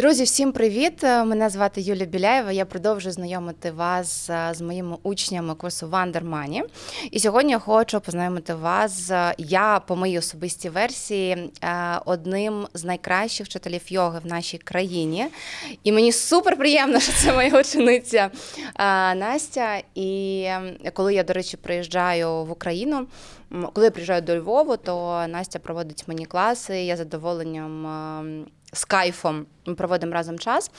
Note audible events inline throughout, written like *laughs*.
Друзі, всім привіт! Мене звати Юлія Біляєва. Я продовжую знайомити вас е, з моїми учнями курсу Вандермані. І сьогодні я хочу познайомити вас. Я по моїй особистій версії е, одним з найкращих вчителів йоги в нашій країні. І мені супер приємно, що це моя учениця е, Настя. І ем, коли я, до речі, приїжджаю в Україну. Коли я приїжджаю до Львову, то Настя проводить мені класи. Я задоволенням ем, з кайфом ми проводимо разом час.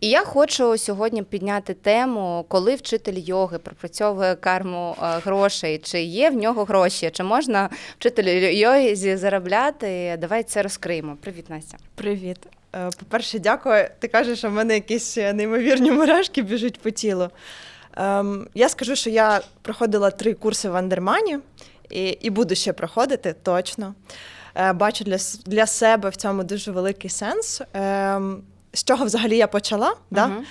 І я хочу сьогодні підняти тему, коли вчитель йоги пропрацьовує карму е, грошей, чи є в нього гроші, чи можна вчителю йоги заробляти. Давай це розкриємо. Привіт, Настя. Привіт. Е, По-перше, дякую. Ти кажеш, що в мене якісь е, неймовірні мурашки біжуть по тілу. Ем, я скажу, що я проходила три курси в Андермані і, і буду ще проходити точно. Е, бачу для, для себе в цьому дуже великий сенс. Ем, з чого взагалі я почала? Да? Мгм.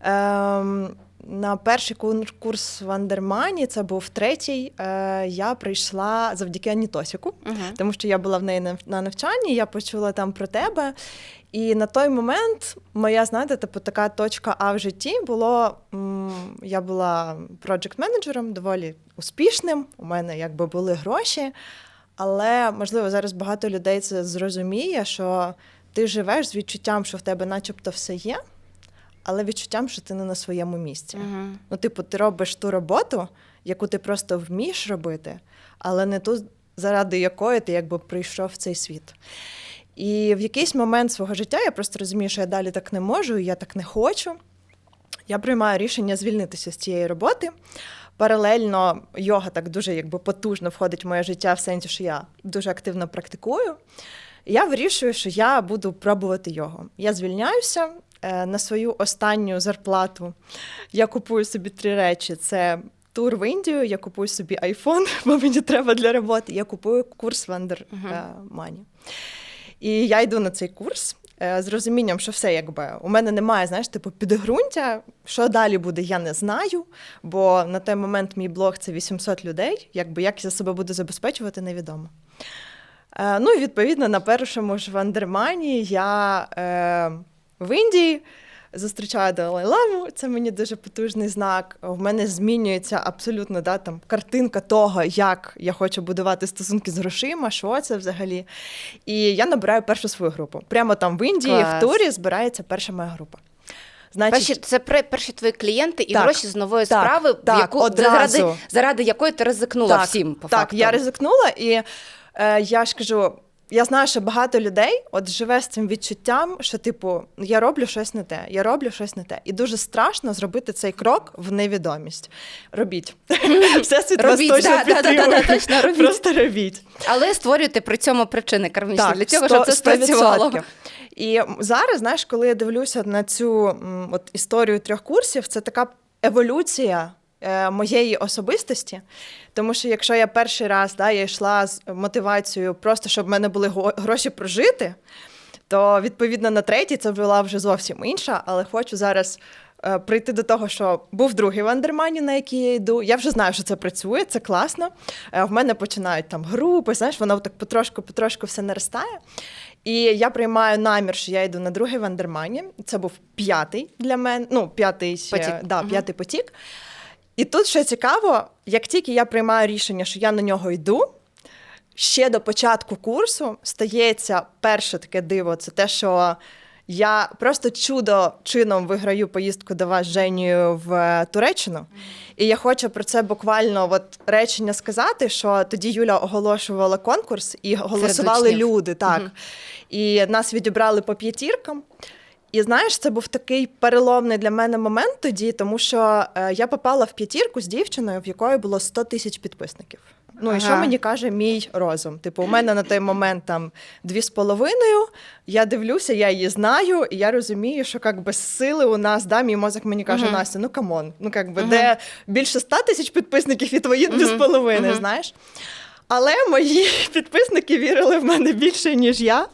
Ем, на перший кур- курс в Андермані, це був третій. Е, я прийшла завдяки Анітосіку Мгм. тому що я була в неї на навчанні, я почула там про тебе. І на той момент моя, знаєте, типу, така точка А в житті було. Я була проджект-менеджером, доволі успішним. У мене якби були гроші. Але можливо зараз багато людей це зрозуміє, що ти живеш з відчуттям, що в тебе начебто все є, але відчуттям, що ти не на своєму місці. Мгм. Ну, типу, ти робиш ту роботу, яку ти просто вмієш робити, але не ту, заради якої ти якби прийшов в цей світ. І в якийсь момент свого життя я просто розумію, що я далі так не можу, і я так не хочу. Я приймаю рішення звільнитися з цієї роботи. Паралельно йога так дуже якби потужно входить в моє життя в сенсі, що я дуже активно практикую. Я вирішую, що я буду пробувати йогу. Я звільняюся е, на свою останню зарплату. Я купую собі три речі: це тур в Індію, я купую собі айфон, *laughs* бо мені треба для роботи. Я купую курс Вандер Мгм. Мані. І я йду на цей курс е, з розумінням, що все якби у мене немає, знаєш, типу підґрунтя. Що далі буде, я не знаю. Бо на той момент мій блог це 800 людей. Якби як я себе буду забезпечувати, невідомо. Е, ну і відповідно на першому ж вандермані я е, в Індії. Зустрічаю Далай-Ламу, це мені дуже потужний знак. В мене змінюється абсолютно да, там, картинка того, як я хочу будувати стосунки з грошима, що це взагалі. І я набираю першу свою групу. Прямо там в Індії, Клас. в турі збирається перша моя група. Значить, Перші це при- перші твої клієнти і Так, гроші з нової так, справи, в так, яку заради, заради якої ти ризикнула так, всім по так, факту. я ризикнула, і я ж кажу. Я знаю, що багато людей от живе з цим відчуттям, що типу я роблю щось не те, я роблю щось не те. І дуже страшно зробити цей крок в невідомість. Робіть. *laughs* Все світ вас точно підтримує. робіть. Просто робіть. Але створюйте при цьому причини кармічні для цього, щоб це спрацювало. І зараз, знаєш, коли я дивлюся на цю от історію трьох курсів, це така еволюція е, моєї особистості. Тому що якщо я перший раз да, я йшла з мотивацією, просто щоб в мене були гроші прожити, то відповідно на третій це була вже зовсім інша, але хочу зараз. е, Прийти до того, що був другий вандермані, на який я йду. Я вже знаю, що це працює, це класно. Е, В мене починають там групи, знаєш, воно так потрошку-потрошку все наростає. І я приймаю намір, що я йду на другий вандермані. Це був п'ятий для мене, ну, п'ятий, Потік. Да, п'ятий потік. І тут ще цікаво, як тільки я приймаю рішення, що я на нього йду, ще до початку курсу стається перше таке диво це те, що я просто чудо чином виграю поїздку до вас з Женією в е, Туреччину. І я хочу про це буквально от речення сказати, що тоді Юля оголошувала конкурс і голосували люди. Так. Мгм. І нас відібрали по п'ятіркам. І знаєш, це був такий переломний для мене момент тоді, тому що е, я попала в п'ятірку з дівчиною, в якої було 100 тисяч підписників. Ну і що мені каже мій розум? Типу, у мене на той момент там дві з половиною. Я дивлюся, я її знаю, і я розумію, що як без сили у нас да, мій мозок мені каже, Мгм. Настя, ну камон, ну як би Мгм. де більше 100 тисяч підписників і твої дві з половиною, знаєш. Але мої *laughs* підписники вірили в мене більше, ніж я.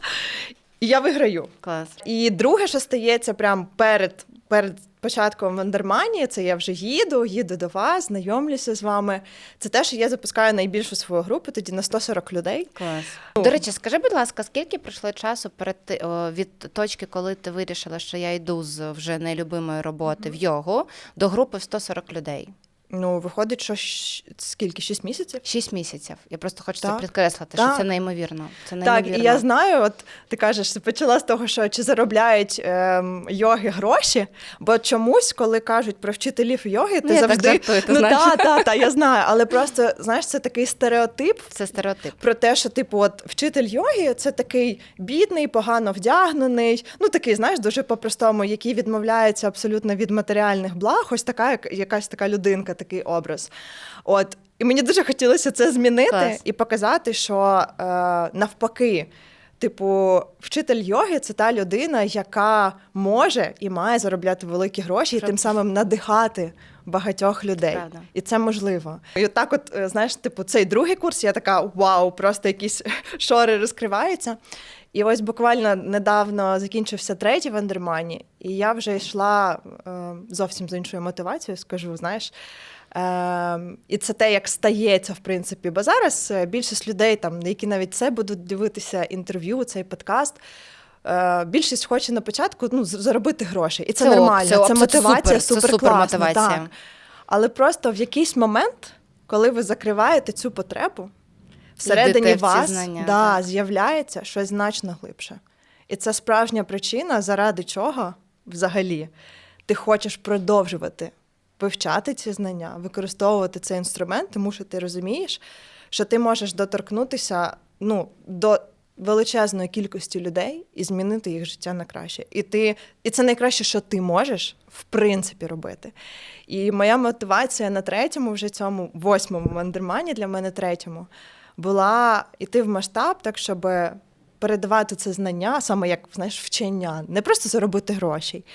І я виграю. Клас. І друге, що стається прямо перед перед початком Вандермані, це я вже їду, їду до вас, знайомлюся з вами. Це те, що я запускаю найбільшу свою групу, тоді на 140 людей. Клас. До речі, скажи, будь ласка, скільки пройшло часу перед о, від точки, коли ти вирішила, що я йду з вже нелюбимої роботи в йогу до групи в 140 людей? Ну, виходить, що щ- скільки? 6 місяців? Шість місяців. Я просто хочу це підкреслити, Так. що це неймовірно. Це Так, і я знаю, от ти кажеш, почала з того, що чи заробляють ем, йоги гроші, бо чомусь, коли кажуть про вчителів йоги, ти Ну, я так завжди жартую, ти ну знаєш. та, та, та, я знаю, але просто знаєш, це такий стереотип. Це стереотип. Про те, що типу, от вчитель йоги це такий бідний, погано вдягнений, ну такий, знаєш, дуже по-простому, який відмовляється абсолютно від матеріальних благ. Ось така як- якась така людинка, такий образ. От і мені дуже хотілося це змінити Клас. і показати, що е, навпаки. Типу, вчитель йоги це та людина, яка може і має заробляти великі гроші, і тим самим надихати багатьох людей. Правда. І це можливо. І отак, от, е, знаєш, типу, цей другий курс, я така вау, просто якісь *laughs* шори розкриваються. І ось буквально недавно закінчився третій в Андермані, і я вже йшла е, зовсім з іншою мотивацією, скажу, знаєш. Е, і це те, як стається, в принципі. Бо зараз е, більшість людей, там, які навіть це будуть дивитися інтерв'ю, цей подкаст. Е, Більшість хоче на початку ну, заробити гроші. І це, ок, нормально. Це, ок, мотивація супер, супер супер мотивація. Так. Але просто в якийсь момент, коли ви закриваєте цю потребу, всередині в вас знання, да, з'являється щось значно глибше. І це справжня причина, заради чого взагалі ти хочеш продовжувати вивчати ці знання, використовувати цей інструмент, тому що ти розумієш, що ти можеш доторкнутися ну, до величезної кількості людей і змінити їх життя на краще. І, ти, і це найкраще, що ти можеш в принципі робити. І моя мотивація на третьому, вже цьому восьмому мандермані, для мене третьому, була йти в масштаб, так щоб передавати це знання, саме як знаєш, вчення, не просто заробити грошей.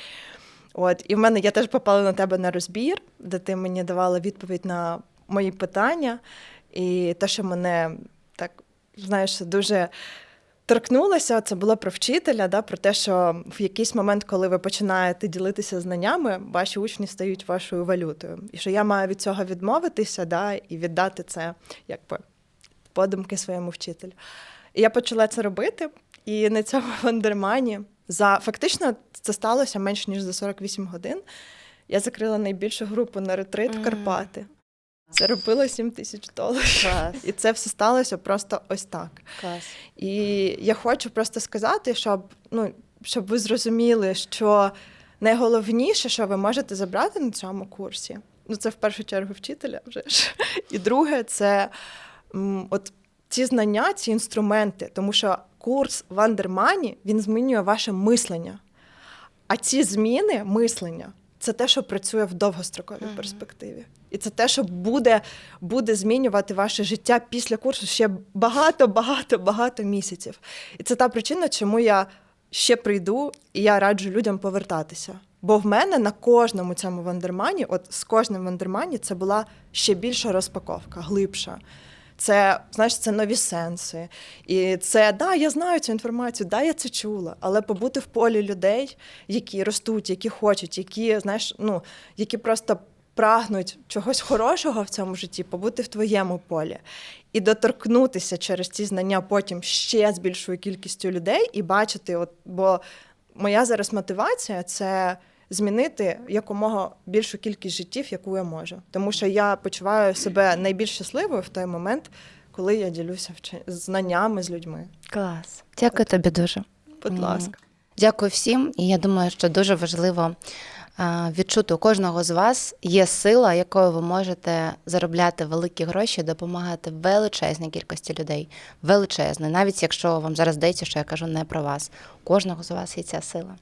От, і в мене я теж попала на тебе на розбір, де ти мені давала відповідь на мої питання. І те, що мене так, знаєш, дуже торкнулося, це було про вчителя, да, про те, що в якийсь момент, коли ви починаєте ділитися знаннями, ваші учні стають вашою валютою. І що я маю від цього відмовитися да, і віддати це якби подумки своєму вчителю. І я почала це робити, і на цьому *laughs* вандермані за фактично це сталося менш ніж за 48 годин. Я закрила найбільшу групу на ретрит в Карпати. Заробила 7 тисяч доларів. Клас. І це все сталося просто ось так. Клас. І я хочу просто сказати, щоб, ну, щоб ви зрозуміли, що найголовніше, що ви можете забрати на цьому курсі, ну це в першу чергу вчителя вже ж. І друге, це от ці знання, ці інструменти, тому що курс Вандермані він змінює ваше мислення. А ці зміни мислення це те, що працює в довгостроковій Мгм. перспективі. І це те, що буде, буде змінювати ваше життя після курсу ще багато, багато, багато місяців. І це та причина, чому я ще прийду і я раджу людям повертатися. Бо в мене на кожному цьому вандермані, от з кожним вандермані, це була ще більша розпаковка, глибша. Це знаєш, це нові сенси. І це да, я знаю цю інформацію, да, я це чула, але побути в полі людей, які ростуть, які хочуть, які знаєш, ну які просто прагнуть чогось хорошого в цьому житті, побути в твоєму полі і доторкнутися через ці знання потім ще з більшою кількістю людей і бачити, от бо моя зараз мотивація це змінити якомога більшу кількість життів, яку я можу. Тому що я почуваю себе найбільш щасливою в той момент, коли я ділюся знаннями з людьми. Клас. Дякую тобі дуже. Будь ласка. Дякую всім. І я думаю, що дуже важливо відчути у кожного з вас є сила, якою ви можете заробляти великі гроші, допомагати величезній кількості людей. Величезне, навіть якщо вам зараз здається, що я кажу не про вас. У кожного з вас є ця сила.